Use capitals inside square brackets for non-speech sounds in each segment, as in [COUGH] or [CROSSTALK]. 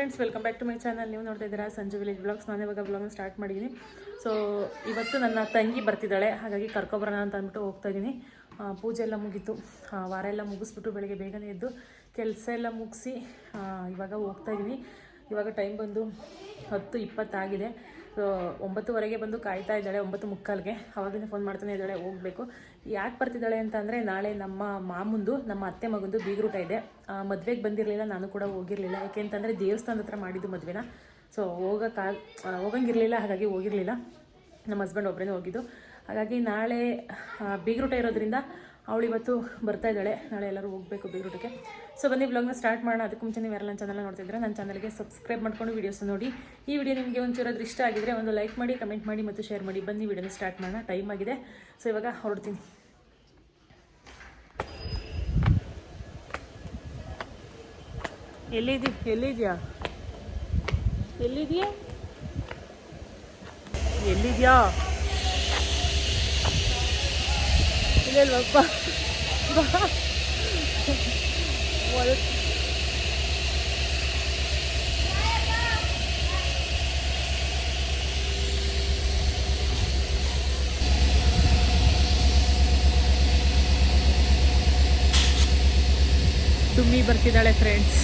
Friends welcome back to my channel ನೀವು ನೋಡ್ತಾ ಇದ್ದೀರಾ ಸಂಜು ವಿಲೇಜ್ ಬ್ಲಾಗ್ಸ್ ನಾನು ಇವಾಗ ಬ್ಲಾಗ್ನ ಸ್ಟಾರ್ಟ್ ಮಾಡಿದ್ದೀನಿ. ಸೊ ಇವತ್ತು ನನ್ನ ತಂಗಿ ಬರ್ತಿದ್ದಾಳೆ. ಹಾಗಾಗಿ ಕರ್ಕೊಬರೋಣ ಅಂತ ಅಂದ್ಬಿಟ್ಟು ಹೋಗ್ತಾ ಇದ್ದೀನಿ. ಪೂಜೆ ಎಲ್ಲ ಮುಗೀತು. ವಾರ ಎಲ್ಲ ಮುಗಿಸ್ಬಿಟ್ಟು ಬೆಳಗ್ಗೆ ಬೇಗನೆ ಎದ್ದು ಕೆಲಸ ಎಲ್ಲ ಮುಗಿಸಿ ಇವಾಗ ಹೋಗ್ತಾ ಇದ್ದೀನಿ. ಇವಾಗ ಟೈಮ್ ಬಂದು ಹತ್ತು ಇಪ್ಪತ್ತಾಗಿದೆ. ಒಂಬತ್ತುವರೆಗೆ ಬಂದು ಕಾಯ್ತಾ ಇದ್ದಾಳೆ ಒಂಬತ್ತು ಮುಕ್ಕಾಲ್ಗೆ. ಅವಾಗಿಂದ ಫೋನ್ ಮಾಡ್ತಾನೆ ಇದ್ದಾಳೆ, ಹೋಗಬೇಕು. ಯಾಕೆ ಬರ್ತಿದ್ದಾಳೆ ಅಂತ ಅಂದರೆ ನಾಳೆ ನಮ್ಮ ಮಾಮುಂದು, ನಮ್ಮ ಅತ್ತೆ ಮಗಂದು ಬೀಗ್ರೂಟ ಇದೆ. ಮದುವೆಗೆ ಬಂದಿರಲಿಲ್ಲ, ನಾನು ಕೂಡ ಹೋಗಿರಲಿಲ್ಲ. ಯಾಕೆ ಅಂತಂದರೆ, ದೇವಸ್ಥಾನದ ಹತ್ರ ಮಾಡಿದ್ದು ಮದುವೆನ? ಸೊ ಹೋಗೋಕ್ಕಾ ಹೋಗಂಗಿರಲಿಲ್ಲ, ಹಾಗಾಗಿ ಹೋಗಿರಲಿಲ್ಲ. ನಮ್ಮ ಹಸ್ಬೆಂಡ್ ಒಬ್ಬರೇ ಹೋಗಿದ್ದು. ಹಾಗಾಗಿ ನಾಳೆ ಬೀಗ್ರೂಟ ಇರೋದ್ರಿಂದ ಅವಳು ಇವತ್ತು ಬರ್ತಾ ಇದ್ದಾಳೆ. ನಾಳೆ ಎಲ್ಲರೂ ಹೋಗಬೇಕು ಬೀರೂಟಕ್ಕೆ ಸೊ ಬನ್ನಿ ಬ್ಲಾಗ್ನ ಸ್ಟಾರ್ಟ್ ಮಾಡೋಣ. ಅದಕ್ಕೆ ಮುಂಚೆ ನೀವು ಯಾರೆಲ್ಲ ಚಾನಲ್ ನೋಡ್ತಿದ್ರೆ ನನ್ನ ಚಾನಲ್ಗೆ ಸಬ್ಸ್ಕ್ರೈಬ್ ಮಾಡ್ಕೊಂಡು ವೀಡಿಯೋಸ್ ನೋಡಿ. ಈ ವಿಡಿಯೋ ನಿಮಗೆ ಒಂಚೂರಾದ್ರೂ ಇಷ್ಟ ಆಗಿದ್ರೆ ಒಂದು ಲೈಕ್ ಮಾಡಿ ಕಮೆಂಟ್ ಮಾಡಿ ಮತ್ತು ಶೇರ್ ಮಾಡಿ. ಬನ್ನಿ ವಿಡಿಯೋನ ಸ್ಟಾರ್ಟ್ ಮಾಡೋಣ. ಟೈಮ್ ಆಗಿದೆ. ಸೊ ಇವಾಗ ಹೊರಡ್ತೀನಿ. ಎಲ್ಲಿದ್ದಿ? ಎಲ್ಲಿದ್ಯಾ? ಎಲ್ಲಿದ್ಯಾ? ಎಲ್ಲಿದ್ಯಾ? ಇಲ್ಲಲ್ವಪ್ಪ ಬಾ ಒಳಗ್- ಡುಮ್ಮಿ ಬರ್ತಿದ್ದಾಳೆ ಫ್ರೆಂಡ್ಸ್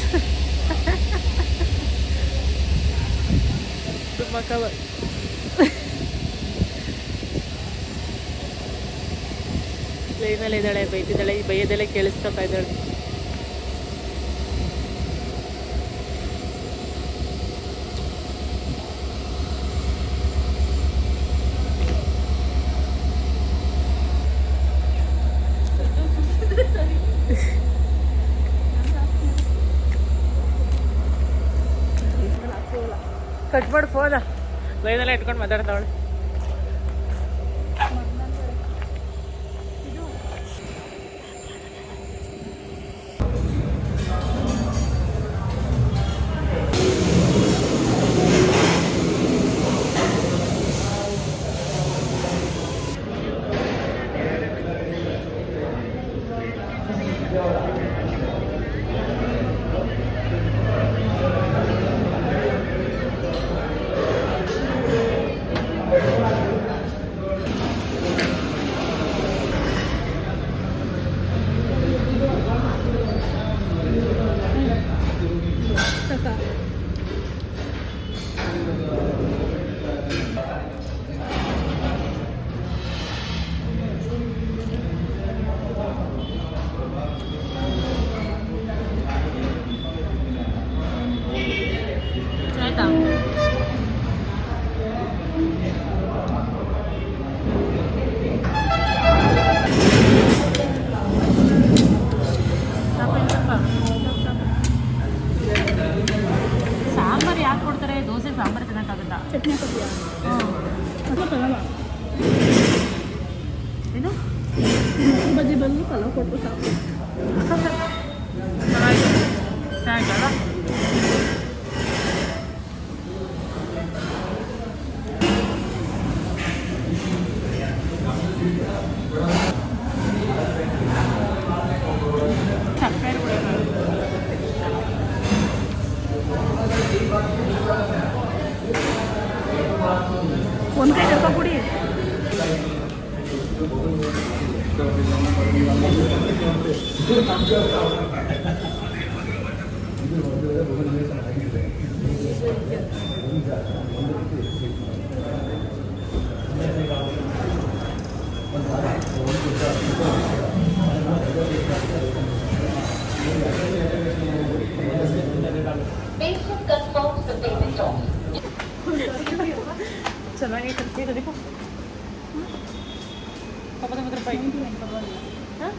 ಡುಮ್ಮಕ್ಕ ಬ- ಲೈನಲ್ಲಿ ಇದ್ದಾಳೆ ಬೈತಿದ್ದಾಳೆ ಈ ಬೈಯದಲ್ಲೇ ಕೇಳಿಸ್ಕೊತಾ ಇದ್ದಾಳೆ. ಕಟ್ಬಿಡ್ ಫೋನ. ಬೈದೆಲ್ಲ ಇಟ್ಕೊಂಡು ಮಾತಾಡ್ತಾವಳೆ. know? Bajibal ni kalau korpus [LAUGHS] apa? Patient confirms the payment of ಚೆನ್ನಾಗೈತೆ ಹಾಂ?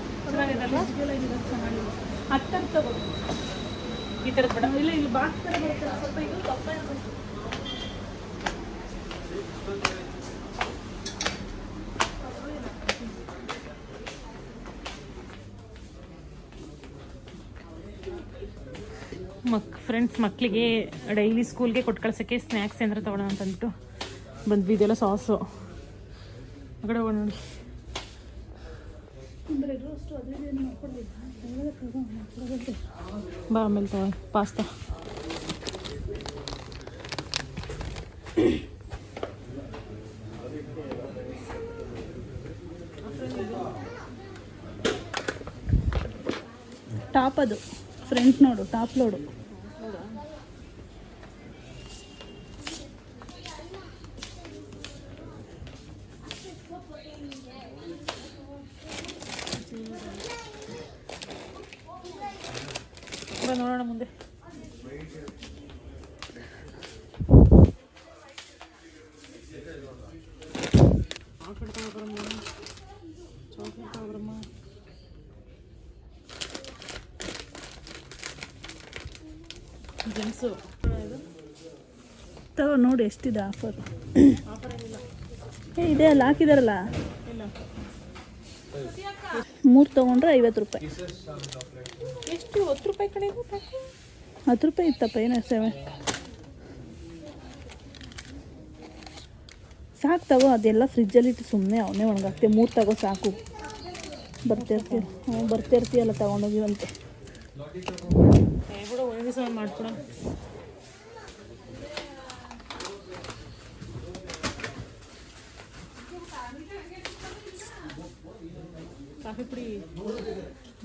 ಈ ಇಲ್ಲ ಮಕ್ ಫ್ರೆಂಡ್ಸ್ ಮಕ್ಕಳಿಗೆ ಡೈಲಿ ಸ್ಕೂಲ್ಗೆ ಕೊಟ್ಟು ಕಳ್ಸೋಕ್ಕೆ ಸ್ನ್ಯಾಕ್ಸ್ ಏನಾರ ತೊಗೊಳೋಣ ಅಂತಂದ್ಬಿಟ್ಟು ಬಂದ್ವಿ. ಇದೆಲ್ಲ ಸಾಸು. ಆ ಕಡೆ ನೋಡಿ. బ్రెడ్ రోస్ట్ బాగా మెల్తావా పాస్తా. ಟಾಪ್ ಅದು ಫ್ರಂಟ್ ನೋಡು ಟಾಪ್ ಲೋಡು ಜೆಂಟ್ಸು ತಗೋ ನೋಡಿ ಎಷ್ಟಿದೆ ಆಫರ್ ಏ ಇದೆ ಅಲ್ಲ ಹಾಕಿದಾರಲ್ಲ? ಇಲ್ಲ ಮೂರು ತಗೊಂಡ್ರೆ ಐವತ್ತು ರೂಪಾಯಿ. ಎಷ್ಟು? ಹತ್ತು ರೂಪಾಯಿ ಕಡೆ ಹತ್ತು ರೂಪಾಯಿ ಇತ್ತಪ್ಪ ಏನೋ ಸೆವೆನ್ ಸಾಕು ತಗೋ ಅದೆಲ್ಲ ಫ್ರಿಜ್ಜಲ್ಲಿ ಇಟ್ಟು ಸುಮ್ಮನೆ ಅವನೇ ಒಣಗಾಕ್ತೆ. ಮೂರು ತಗೋ ಸಾಕು. ಬರ್ತಿರ್ತೀಯ. ಹ್ಞೂ ಬರ್ತಿರ್ತೀಯಲ್ಲ ತಗೊಂಡೋಗಿವಂತೆ ಏ ಬಿಡು ಒಂದು ದಿವಸ ಮಾಡ್ಕೊಡ ಕಾಫಿ ಪುಡಿ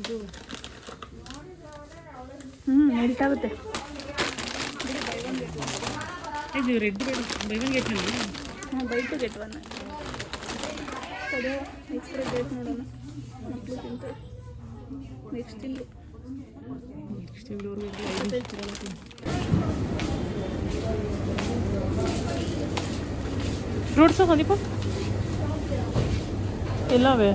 ಇದು ಹ್ಞೂ ನಡೀತಾಗುತ್ತೆ. ಇದು ರೆಡ್ ಬೇಡ, ಬೈ ಒನ್ ಗೆಟ್ ಅಲ್ಲಿ ಹಾಂ buy two get one express date ನೋಡೋಣ. ಮಕ್ಕಳು ತಿಂತಾರೆ ನೆಕ್ಸ್ಟ್ ಇಲ್ಲಿ. ನೆಕ್ಸ್ಟ್ ಫ್ರೂಟ್ಸ್ ಸಂದೀಪ ಎಲ್ಲವೇ?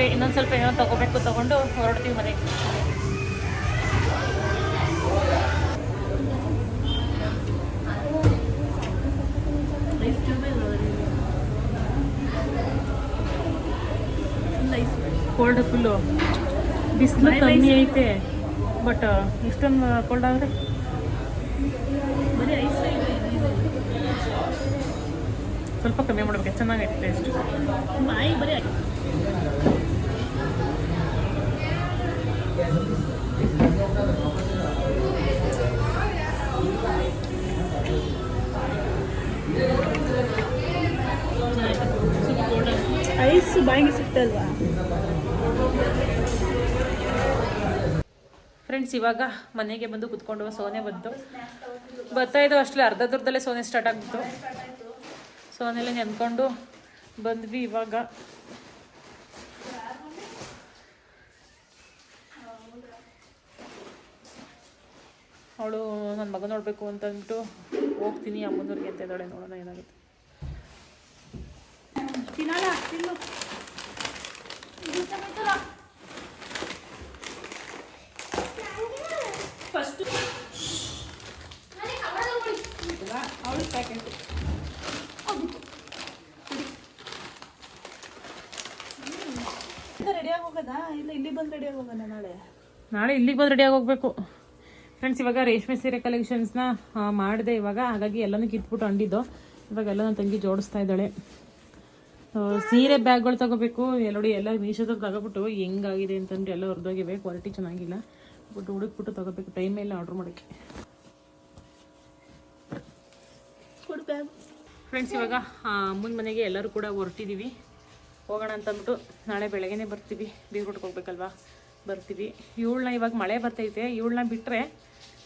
ಆಗೈತೆ ಇನ್ನೊಂದು ಸ್ವಲ್ಪ ಏನೋ ತಗೋಬೇಕು ತಗೊಂಡು ಹೊರಡ್ತೀವಿ ಮನೆಗೆ. ಕೋಲ್ಡ್ ಫುಲ್ಲು ಬಿಸಿಲು ಕಮ್ಮಿ ಐತೆ ಬಟ್ ಇಷ್ಟೊಂದು ಕೋಲ್ಡ್ ಆದರೆ? ಬರೀ ಐಸ್ ಸ್ವಲ್ಪ ಕಮ್ಮಿ ಮಾಡ್ಬೇಕು ಚೆನ್ನಾಗೈತೆ ಟೇಸ್ಟ್ ಐಸ್ ಬಾಯಿಗೆ ಸಿಗ್ತಲ್ವಾ ಫ್ರೆಂಡ್ಸ್ ಇವಾಗ ಮನೆಗೆ ಬಂದು ಕುತ್ಕೊಂಡು ಸೋನೆ ಬಂತು. ಬರ್ತಾ ಇದ್ದು ಅಷ್ಟೇ ಅರ್ಧ ದೂರದಲ್ಲೇ ಸೋನೆ ಸ್ಟಾರ್ಟ್ ಆಗ್ಬಿಟ್ಟು ಸೋನೆಲ್ಲ ನೆನ್ಕೊಂಡು ಬಂದ್ವಿ ಇವಾಗ. ಅವಳು ನನ್ನ ಮಗ ನೋಡಬೇಕು ಅಂತ ಅಂದ್ಬಿಟ್ಟು ಹೋಗ್ತೀನಿ ಅಮ್ಮನವ್ರಿಗೆ ಅಂತ ಇದ್ದಾಳೆ ನೋಡೋಣ ಏನಾಗುತ್ತೆ. ತಿನ್ನಲ್ಲ ತಿನ್ನು. ಫಸ್ಟ್. ಅವಳು ಪ್ಯಾಕೆಟ್ ರೆಡಿಯಾಗಿ ಹೋಗೋದಾ? ಇಲ್ಲ ಇಲ್ಲಿ ಬಂದು ರೆಡಿಯಾಗಿ ಹೋಗೋಣ ನಾಳೆ? ನಾಳೆ ಇಲ್ಲಿಗೆ ಬಂದು ರೆಡಿಯಾಗಿ ಹೋಗ್ಬೇಕು. ಫ್ರೆಂಡ್ಸ್ ಇವಾಗ ರೇಷ್ಮೆ ಸೀರೆ ಕಲೆಕ್ಷನ್ಸ್ನ ಮಾಡಿದೆ ಇವಾಗ. ಹಾಗಾಗಿ ಎಲ್ಲನೂ ಕಿತ್ಬಿಟ್ಟು ಅಂಡಿದ್ದು. ಇವಾಗ ಎಲ್ಲ ನನ್ನ ತಂಗಿ ಜೋಡಿಸ್ತಾ ಇದ್ದಾಳೆ. ಸೀರೆ ಬ್ಯಾಗ್ಗಳು ತಗೋಬೇಕು. ಎಲ್ಲೋಡಿ ಎಲ್ಲ ಮೀಶೋದಾಗ ತಗೋಬಿಟ್ಟು ಹೆಂಗಾಗಿದೆ ಅಂತಂದ್ರೆ ಎಲ್ಲ ಹೊರದೋಗಿವೆ. ಕ್ವಾಲಿಟಿ ಚೆನ್ನಾಗಿಲ್ಲ. ಬಟ್ ಹುಡುಕ್ಬಿಟ್ಟು ತಗೋಬೇಕು. ಟೈಮ್ ಇಲ್ಲ ಆರ್ಡ್ರ್ ಮಾಡೋಕ್ಕೆ. ಫ್ರೆಂಡ್ಸ್ ಇವಾಗ ಅಮ್ಮನ ಮನೆಗೆ ಎಲ್ಲರೂ ಕೂಡ ಹೊರಟಿದ್ದೀವಿ ಹೋಗೋಣ ಅಂತ ಅಂದ್ಬಿಟ್ಟು ನಾಳೆ ಬೆಳಗ್ಗೆನೇ ಬರ್ತೀವಿ. ಬೀರ್ಗುಟ್ಗೆ ಹೋಗ್ಬೇಕಲ್ವಾ? ಬರ್ತೀವಿ. ಇವಳನ್ನ ಇವಾಗ ಮಳೆ ಬರ್ತೈತೆ. ಇವಳನ್ನ ಬಿಟ್ಟರೆ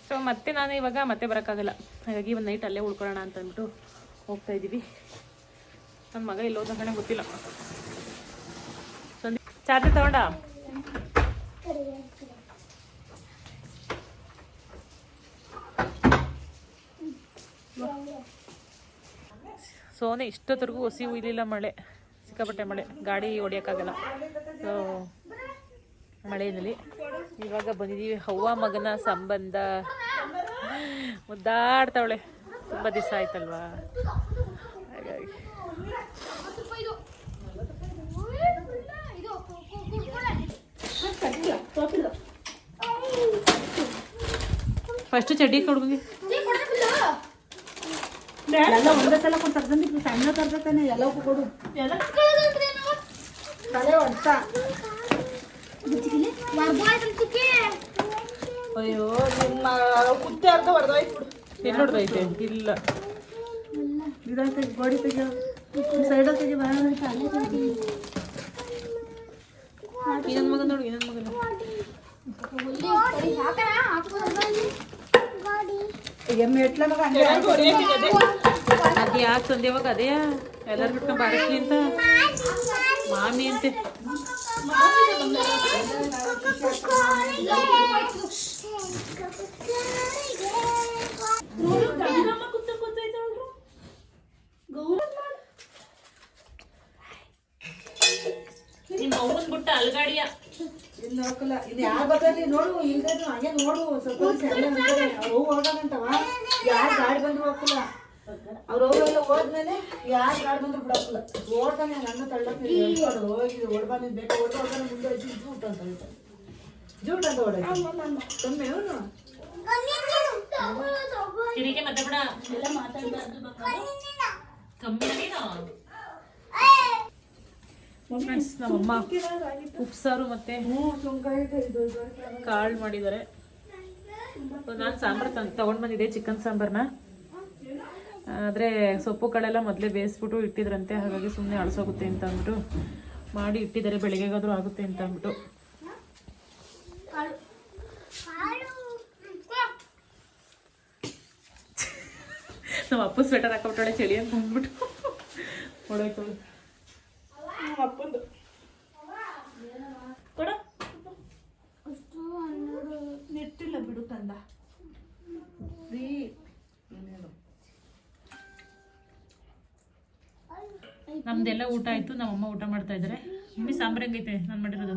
ಸೊ ಮತ್ತೆ ನಾನು ಇವಾಗ ಮತ್ತೆ ಬರೋಕ್ಕಾಗಲ್ಲ. ಹಾಗಾಗಿ ಒಂದು ನೈಟ್ ಅಲ್ಲೇ ಉಳ್ಕೊಳ್ಳೋಣ ಅಂತ ಅಂದ್ಬಿಟ್ಟು ಹೋಗ್ತಾ ಇದ್ದೀವಿ. ನನ್ನ ಮಗ ಇಲ್ಲಿ ಗೊತ್ತಿಲ್ಲ. ಚಾರ್ಜರ್ ತಗೊಂಡ? ಸೋನೆ, ಇಷ್ಟೊತ್ತರೆಗೂ ಹಸಿ ಉಯ್ಲಿಲ್ಲ ಮಳೆ. ಸಿಕ್ಕಾಪಟ್ಟೆ ಮಳೆ. ಗಾಡಿ ಹೊಡಿಯೋಕ್ಕಾಗಲ್ಲ. ಸೊ ಮಳೆಯಲ್ಲಿ ಇವಾಗ ಬಂದಿದ್ದೀವಿ. ಹವ್ವ ಮಗನ ಸಂಬಂಧ. ಮುದ್ದಾಡ್ತಾವಳೆ. ತುಂಬ ದಿವಸ ಆಯ್ತಲ್ವಾ? ಹಾಗಾಗಿ. ಫಸ್ಟ್ ಚಡ್ಡಿ ಕೊಡ್ಬಿ ಎಲ್ಲ ಒಂದೇ ಸಲ ಕೊಟ್ಟು ಸಣ್ಣ ತರ್ಬೇಕಾನೆ. ಎಲ್ಲ ಕೊಡು. ತಲೆ ಹೊಡ್ತ ಅಯ್ಯೋ ನಿಮ್ಮ ಕುತ್ತೆ ಅರ್ಧ ಹೊಡೆದೋಯ್ತು ಎಲ್ಲಿ ನೋಡ್ದೈತೆ ಇಲ್ಲ. ಇದಾಗ ತೆಗಿ ಗೋಡಿ ತೆಗಿಯೋ ಸೈಡಲ್ಲಿ ತೆಗಿ ಬಾ ಇನ್ನೊಂದು ಮಗ ನೋಡು ಇನ್ನೊಂದು ಮಗ ಎಮ್ಮೆ ಮೆಟ್ಲ ಮಗ? ಅದು ಯಾಕೆ ತಂದೆವಾಗ ಅದೇ. ಎಲ್ಲರೂ ಬಿಟ್ಕೊಂಡು ಬಾರಿಸ್ಲಿ ಅಂತ. ಮಾಮಿ ಅಂತೆ. ಬಿಟ್ಟ ಅಲ್ಗಾಡಿಯ ಇದು ಯಾರು ಬರ್ತೈತಿ ನೋಡು ಈಗ ಹಂಗೆ ನೋಡು ಸ್ವಲ್ಪ ಹೋಗಂತವ ಯಾರು ಗಾಡಿ ಬಂದ್ರು ಹೋಗಲ್ಲ ಅವ್ರು ಹೋದ್ಮೇಲೆ ಯಾರು ಗಾಡಿ ಬಂದ್ರು ಬಿಡಕ್ಕಿಲ್ಲ ಓಡ್ತಾನೆ ನನ್ನ ತಳ್ಳಕ್ಕೆ ಹೋಗಿ ಬೇಕು ಹೋಗ್ತಾನೆ ಮುಂದೆ ಹೋಗಿ ಜೂಟ್ ಅಂತ ಹೇಳ್ತಾನೆ ಜೂಟ್ ಅಂತ ಓಡ ಕಮ್ಮಿ ಅವನು ಮತ್ತೆ ಬಿಡ. ಕಮ್ಮಿ ನೀನು. ಫ್ರೆಂಡ್ಸ್ ನಮ್ಮಮ್ಮ ಉಪ್ಸಾರು ಮತ್ತೆ ಕಾಳು ಮಾಡಿದ್ದಾರೆ. ನಾನು ಸಾಂಬಾರು ತಂದು ತೊಗೊಂಡು ಬಂದಿದ್ದೆ ಚಿಕನ್ ಸಾಂಬಾರನ್ನ ಆದರೆ ಸೊಪ್ಪುಗಳೆಲ್ಲ ಮೊದಲೇ ಬೇಯಿಸ್ಬಿಟ್ಟು ಇಟ್ಟಿದ್ರಂತೆ, ಹಾಗಾಗಿ ಸುಮ್ಮನೆ ಅಳಿಸೋಗುತ್ತೆ ಅಂತ ಅಂದ್ಬಿಟ್ಟು ಮಾಡಿ ಇಟ್ಟಿದ್ದಾರೆ, ಬೆಳಗ್ಗೆಗಾದರೂ ಆಗುತ್ತೆ ಅಂತ ಅಂದ್ಬಿಟ್ಟು. ನಮ್ಮ ಅಪ್ಪ ಸ್ವೆಟರ್ ಹಾಕೊಬಿಟ್ಟಾಳೆ ಚಳಿ ಅಂತ ಅಂದ್ಬಿಟ್ಟು. ಹೊಡೋಯ್ತು ಅಪ್ಪಂದು. ಕೊಡ. ನೆಟ್ಟಿಲ್ಲ ಬಿಡು ತಂದ. ನಮ್ದೆಲ್ಲ ಊಟ ಆಯ್ತು ನಮ್ಮಮ್ಮ ಊಟ ಮಾಡ್ತಾ ಇದ್ದಾರೆ ಮಮ್ಮಿ ಸಾಂಬ್ರಂಗ್ ಹೆಂಗೈತೆ ನಾನು ಮಾಡಿರೋದು.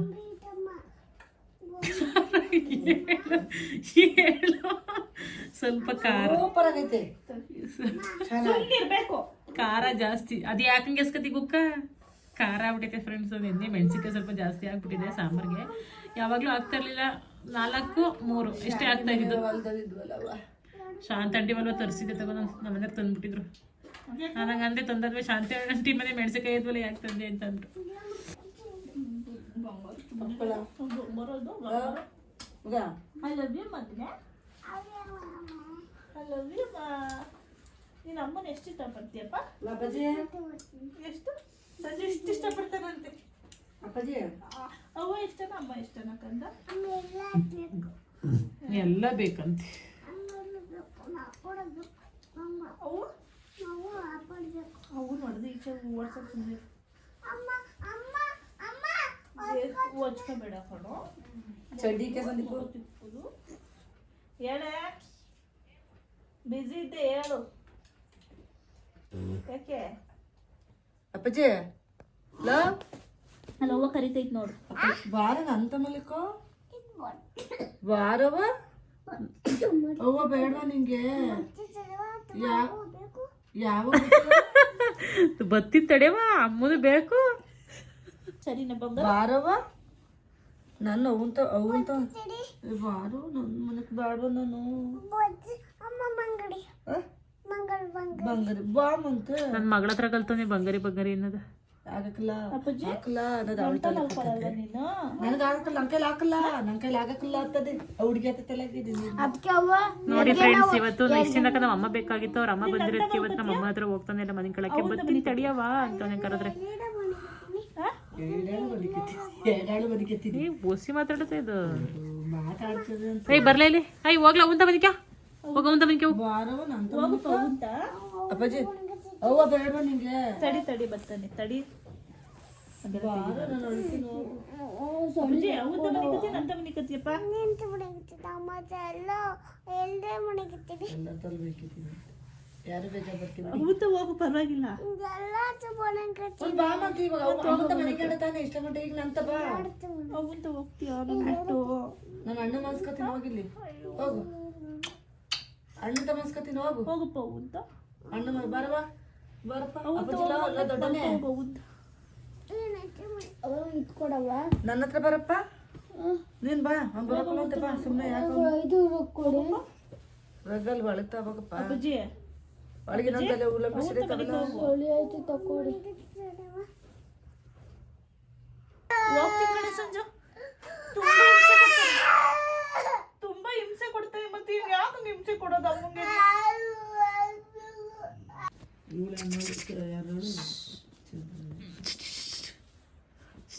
ಸ್ವಲ್ಪ ಖಾರ. ಖಾರ ಜಾಸ್ತಿ. ಅದು ಯಾಕಂಗೆ ಎಸ್ಕತಿ ಗುಕ್ಕ ಖಾರ ಆಗ್ಬಿಟ್ಟೈತೆ ಫ್ರೆಂಡ್ಸ್ ಅದು ಎಣ್ಣೆ ಮೆಣಸಿನ್ಕಾಯಿ ಸ್ವಲ್ಪ ಜಾಸ್ತಿ ಆಗ್ಬಿಟ್ಟಿದೆ ಸಾಂಬಾರ್ಗೆ. ಯಾವಾಗಲೂ ಆಗ್ತಾ ಇರ್ಲಿಲ್ಲ. ನಾಲ್ಕು ಮೂರು. ಇಷ್ಟೇ ಆಗ್ತಾ ಇದ್ದು ಹೊಲ್ದಲ್ಲಿದ್ವಲ್ಲವ್ವ. ಶಾಂತ ಅಂಟಿ ಮಲ್ವ ತರಿಸಿದ್ದೆ ತಗೋ ನಮ್ಮ ಮನೆಗೆ ತಂದ್ಬಿಟ್ಟಿದ್ರು. ನಾನು ಹಂಗಂದ್ರೆ ತಂದದ್ವೆ ಶಾಂತಿ ಅಂಟಿ ಮನೆ ಮೆಣಸಿಕಾಯಿ ಇದ್ವಲ್ಲ ಯಾಕೆ ತಂದೆ ಅಂತ ಅಂದ್ರು ಮಕ್ಕಳ ಬರೋದು ಮಗ ಐ ಲವ್ ಯು ಮಗನೆ ಐ ಲವ್ ಯು ನೀನು ಅಮ್ಮನ ಎಷ್ಟು ಇಷ್ಟಪಡ್ತೀಯಪ್ಪ? ಎಷ್ಟು? ಸಂಜೆ ಎಷ್ಟು ಇಷ್ಟಪಡ್ತಾನಂತೆ. ಅವ್ವ ಇಷ್ಟನ ಅಮ್ಮ ಇಷ್ಟನ ಕಂದ? ಎಲ್ಲ ಬೇಕಂತೆ. ಅವು ನೋಡಿದ್ರೆ ಈಚೆ ಓಡ್ಸಕ್ಕೆ ಸುಮ್ಮನೆ ಹೂವು ಹಚ್ಕೋಬೇಡ ಕಣೋ. ಚಡ್ಡಿಗೆ ಬಂದಿತ್ತು ತಿಪ್ಪುದು ಹೇಳೆ. ಬಿಸಿ ಇದ್ದೆ ಹೇಳು. ಯಾಕೆ? ಅಪ್ಪಾಜಿ ಹಲೋ? ಅಲ್ಲ ಅವ್ವ ಕರಿತೈತ್ ನೋಡು. ಬಾರ ಅಂತ ಮಲಿಕೋ ಬಾರವ ಅವ್ವ ಬೇಡ ನಿಂಗೆ? ಯಾ- ಯಾವ ಬತ್ತಿ ತಡೆವ ಅಮ್ಮದು ಬೇಕು. ಸರಿ ಬಂಗಾರ? ಬಾರವ ನನ್ನ ಅವಂತ ಅವಂತ ಬಾರು ನನ್ನ ಮನಕ್ ಬೇಡವ ನಾನು. ಬಂಗರಿ ಬಂಗಾರಿ ಬಾ ಮಂತ ನನ್ನ ಮಗಳ ಹತ್ರ ಕಲ್ತಾನೆ ಬಂಗಾರಿ ಬಂಗಾರಿ ಅನ್ನೋದು. ಆಗಕ್ಕಿಲ್ಲ ಅಪ್ಪಾಜಿ? ಹಾಕಲ್ಲ ಅನ್ನೋದು ಅವಳ ನೀನು? ನನಗೆ ಆಗಕ್ಕಲ್ಲ ನನ್ನ ಕೈಲಿ ಹಾಕಲ್ಲ ನನ್ನ ಕೈಲಿ ಆಗಕ್ಕಿಲ್ಲ ಅಂತದೆ. ಹುಡುಗಿ ಹತ್ತ ತಲೆಗಿದ್ದೀನಿ ನೋಡಿ ಫ್ರೆಂಡ್ಸ್ ಇವತ್ತು ನೆಕ್ಸ್ಟ್ ದಿನಕ್ಕೆ ನಮ್ಮ ಅಮ್ಮ ಬೇಕಾಗಿತ್ತು ಅವ್ರ ಅಮ್ಮ ಬಂದಿರೋದಕ್ಕೆ ಇವತ್ತು ನಮ್ಮ ಅಮ್ಮ ಹತ್ರ ಹೋಗ್ತಾನೆ ಇಲ್ಲ ಮನೆ ಕಳಕ್ಕೆ. ಬತ್ತೀನಿ ತಡಿಯವ ಅಂತಾನೆ ಕರೆದ್ರೆ. ಮಾತಾಡುತ್ತೆ ಇದು ಅಂತ. ಏಯ್ ಬರ್ಲೇ ಇಲ್ಲಿ. ಐ ಹೋಗ್ಲ ಒಂದ ಬದಿಕ ಹೋಗ ಬದಿಕ ಅಂತ ಅಪ್ಪಾಜಿ ಅವ್ವ ಬೇಡ ನಿಂಗೆ? ತಡಿ ತಡಿ ಬರ್ತಾನೆ ತಡಿ. ಯಾರು ಬೇಜಾರು ಬರ್ತೀವಿ ಅವತ್ತ ಹೋಗು ಪರವಾಗಿಲ್ಲ. ತಾನೆ ಇಷ್ಟ ಗಂಟೆ ಈಗ ನಂತ ಬಾ. ಹೋಗ್ತೀಯ ನನ್ ಬಿಟ್ಟು ನಾನು ಅಣ್ಣ ಮನ್ಸ್ಕೊತೀನಿ ಹೋಗಿಲ್ಲಿ ಹೋಗು. ಅಣ್ಣಂತ ಮನ್ಸ್ಕೊತೀನಿ ಹೋಗು. ಹೋಗಪ್ಪ ಅವತ್ತ ಅಣ್ಣ ಬರವಾ ಬರಪ್ಪ ದೊಡ್ಡನೆ. ನನ್ನ ಹತ್ರ ಬರಪ್ಪ. ನೀನ್ ಬಾ ಅವ್ನ್ ಬರಕ್ಕಲ್ಲ ಅಂತ ಬಾ ಸುಮ್ಮನೆ ಯಾಕೆ. ರಗಲ್ ಅಜ್ಜಿ ಒಳಗೆ ಕಣೆ ಸಂಜು ತುಂಬಾ ಹಿಂಸೆ ಕೊಡ್ತಾರೆ ತುಂಬಾ ಹಿಂಸೆ ಕೊಡ್ತಾರೆ ಮತ್ತೆ ಇವ್ ಯಾಕೆ ಹಿಂಸೆ ಕೊಡೋದು ಅಮ್ಮಂಗೆ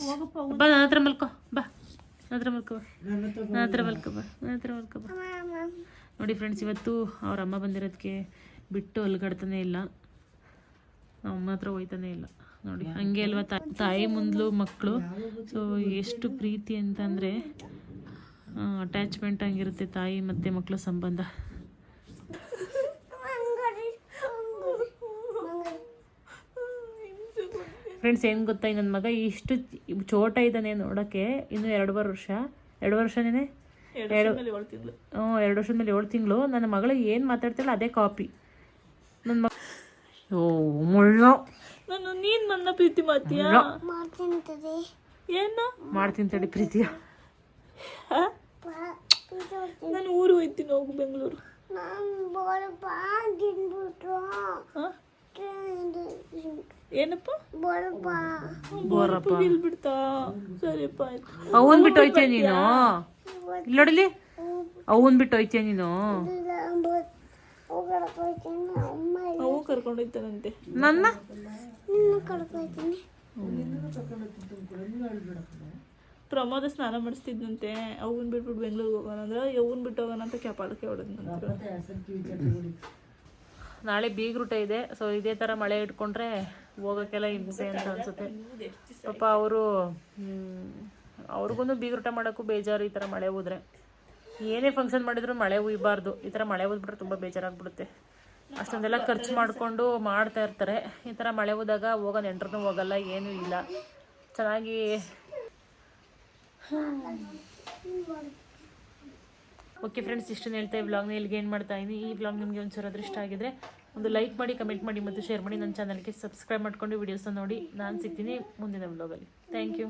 ಹೋಗಪ್ಪ ಅವ್ವ. ಬಾ ನನ್ನ ಹತ್ರ ಮಲ್ಕೋ ಬಾ ನನ್ನ ಹತ್ರ ಮಲ್ಕೋ ನನ್ನ ಹತ್ರ ಮಲ್ಕೋ ನೋಡಿ ಫ್ರೆಂಡ್ಸ್ ಇವತ್ತು ಅವ್ರ ಅಮ್ಮ ಬಂದಿರೋದಕ್ಕೆ ಬಿಟ್ಟು ಅಲ್ಗಾಡ್ತಾನೆ ಇಲ್ಲ. ಅಮ್ಮ ಹತ್ರ ಹೋಯ್ತಾನೆ ಇಲ್ಲ. ನೋಡಿ, ಹಂಗೆ ಅಲ್ವಾ ತಾಯಿ ಮುಂದ್ಲು ಮಕ್ಕಳು ಸೊ ಎಷ್ಟು ಪ್ರೀತಿ ಅಂತಂದರೆ ಅಟ್ಯಾಚ್ಮೆಂಟ್ ಆಗಿರುತ್ತೆ ತಾಯಿ ಮತ್ತು ಮಕ್ಕಳ ಸಂಬಂಧ. ಫ್ರೆಂಡ್ಸ್ ಏನು ಗೊತ್ತಾ? ನನ್ನ ಮಗ ಇಷ್ಟು ಚೋಟ ಇದ್ದಾನೆ ನೋಡೋಕ್ಕೆ. ಇನ್ನು ಎರಡುವರೆ ವರ್ಷ. ಎರಡು ವರ್ಷನೇ ಎರಡು ಹ್ಞೂ ಎರಡು ವರ್ಷದ ಮೇಲೆ ಏಳು ತಿಂಗಳು. ನನ್ನ ಮಗಳು ಏನು ಮಾತಾಡ್ತಾಳೆ ಅದೇ ಕಾಪಿ ನನ್ನ ಮಗ ಓ ಮುಳ್ಳ. ನಾನು ನೀನು ನನ್ನ ಪ್ರೀತಿ ಮಾಡ್ತೀಯ? ಏನು? ಮಾಡ್ತೀನಿ ತಡಿ ಪ್ರೀತಿಯ. ನಾನು ಊರು ಹೋಯ್ತೀನಿ ಹೋಗು ಬೆಂಗಳೂರು. ಹ? ಏನಪ್ಪ? ಬೋರಪ್ಪ. ಬಿಡ್ತಾ ಸರಿಪ್ಪ ಆಯ್ತು. ಅವನ್ ಬಿಟ್ಟು ಹೋಯ್ತೀಯ ನೀನು? ಇಲ್ಲಿ ನೋಡಲಿ ಅವನ್ ಬಿಟ್ಟು ಹೋಯ್ತೀಯ ನೀನು? ಅವು ಕರ್ಕೊಂಡು ಹೋಯ್ತಾನಂತೆ ನನ್ನ? ಪ್ರಮೋದ ಸ್ನಾನ ಮಾಡಿಸ್ತಿದ್ನಂತೆ. ಅವನ್ ಬಿಟ್ಬಿಟ್ಟು ಬೆಂಗಳೂರಿಗೆ ಹೋಗೋಣ ಅಂದ್ರೆ ಅವನ್ ಬಿಟ್ಟು ಹೋಗೋಣ ಅಂತ ಕ್ಯಾಪಾಲಕ್ಕೆ ಹೊಡೆದ್ನಂತೆ. ನಾಳೆ ಬೀಗ್ರೂಟ ಇದೆ. ಸೊ ಇದೇ ಥರ ಮಳೆ ಇಟ್ಕೊಂಡ್ರೆ ಹೋಗೋಕ್ಕೆಲ್ಲ ಹಿಂಸೆ ಅಂತ ಅನ್ಸುತ್ತೆ. ಪಾಪ ಅವರು ಅವ್ರಿಗೂ ಬೀಗ್ರೂಟ ಮಾಡೋಕ್ಕೂ ಬೇಜಾರು ಈ ಥರ ಮಳೆ ಹೋದ್ರೆ. ಏನೇ ಫಂಕ್ಷನ್ ಮಾಡಿದ್ರು ಮಳೆ ಹುಯ್ಬಾರ್ದು. ಈ ಥರ ಮಳೆ ಹೋದ್ಬಿಟ್ರೆ ತುಂಬ ಬೇಜಾರಾಗ್ಬಿಡುತ್ತೆ. ಅಷ್ಟೊಂದೆಲ್ಲ ಖರ್ಚು ಮಾಡಿಕೊಂಡು ಮಾಡ್ತಾ ಇರ್ತಾರೆ. ಈ ಥರ ಮಳೆ ಹೋದಾಗ ಹೋಗೋ ನೆಂಟ್ರೂ ಹೋಗಲ್ಲ ಏನೂ ಇಲ್ಲ. ಚೆನ್ನಾಗಿ ಓಕೆ ಫ್ರೆಂಡ್ಸ್ ಇಷ್ಟನ್ನು ಹೇಳ್ತಾ ಈ ವ್ಲಾಗ್ನ ಇಲ್ಲಿಗೆ ಏನು ಮಾಡ್ತಾ ಇದ್ದೀನಿ ಈ ವ್ಲಾಗ್ ನಿಮಗೆ ಒಂಚೂರು ಅದೃಷ್ಟ ಆಗಿದ್ರೆ ಒಂದು ಲೈಕ್ ಮಾಡಿ ಕಮೆಂಟ್ ಮಾಡಿ, ಮತ್ತು ಶೇರ್ ಮಾಡಿ ನನ್ನ ಚಾನಲ್ಗೆ ಸಬ್ಸ್ಕ್ರೈಬ್ ಮಾಡ್ಕೊಂಡು ವೀಡಿಯೋಸ್ನ ನೋಡಿ. ನಾನು ಸಿಗ್ತೀನಿ ಮುಂದಿನ ವ್ಲಾಗಲ್ಲಿ ಥ್ಯಾಂಕ್ ಯು